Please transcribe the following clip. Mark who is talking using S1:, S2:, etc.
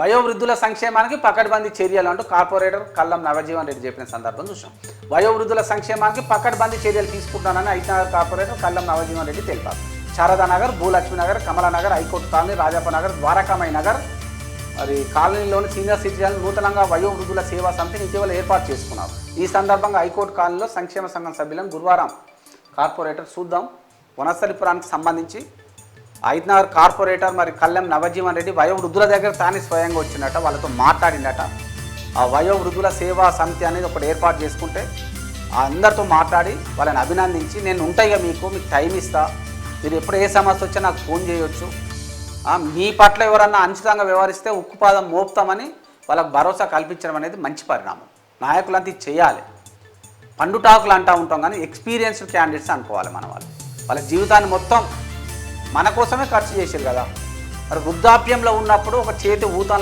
S1: వయోవృద్ధుల సంక్షేమానికి పకడ్బందీ చర్యలు అంటూ కార్పొరేటర్ కల్లం నవజీవన్ రెడ్డి చెప్పిన సందర్భం చూసాం వయోవృద్ధుల సంక్షేమానికి పకడ్బందీ చర్యలు తీసుకుంటానని ఐతనగర్ కార్పొరేటర్ కల్లం నవజీవన్ రెడ్డి తెలిపారు. Sharada Nagar Bhulakshmi Kamalanagar high court colony Rajapanagar Dwarakamayya Nagar మరి కాలనీలోని సీనియర్ సిటిజన్ నూతనంగా వయోవృద్ధుల సేవా సమితిని ఇటీవల ఏర్పాటు చేసుకున్నారు. ఈ సందర్భంగా హైకోర్టు కాలనీలో సంక్షేమ సంఘం సభ్యులను గురువారం కార్పొరేటర్ చూద్దాం. వనస్థలిపురానికి సంబంధించి ఐదునగర్ కార్పొరేటర్ మరి కళ్ళెం నవజీవన్ రెడ్డి వయోవృద్ధుల దగ్గర తానే స్వయంగా వచ్చిందట వాళ్ళతో మాట్లాడిందట. ఆ వయోవృద్ధుల సేవా సమితి అనేది ఒకటి ఏర్పాటు చేసుకుంటే అందరితో మాట్లాడి వాళ్ళని అభినందించి నేను ఉంటాయిగా మీకు మీకు టైం ఇస్తా. మీరు ఎప్పుడు ఏ సమస్య వచ్చా నాకు ఫోన్ చేయొచ్చు. మీ పట్ల ఎవరన్నా అనుచితంగా వ్యవహరిస్తే ఉక్కుపాదం మోపుతామని వాళ్ళకు భరోసా కల్పించడం అనేది మంచి పరిణామం. నాయకులంతా ఇది చేయాలి. పండుటాకులు అంటూ ఉంటాం కానీ ఎక్స్పీరియన్స్డ్ క్యాండిడేట్స్ అనుకోవాలి మన వాళ్ళు. వాళ్ళ జీవితాన్ని మొత్తం మన కోసమే ఖర్చు చేశారు కదా. మరి వృద్ధాప్యంలో ఉన్నప్పుడు ఒక చేతి ఊతాన్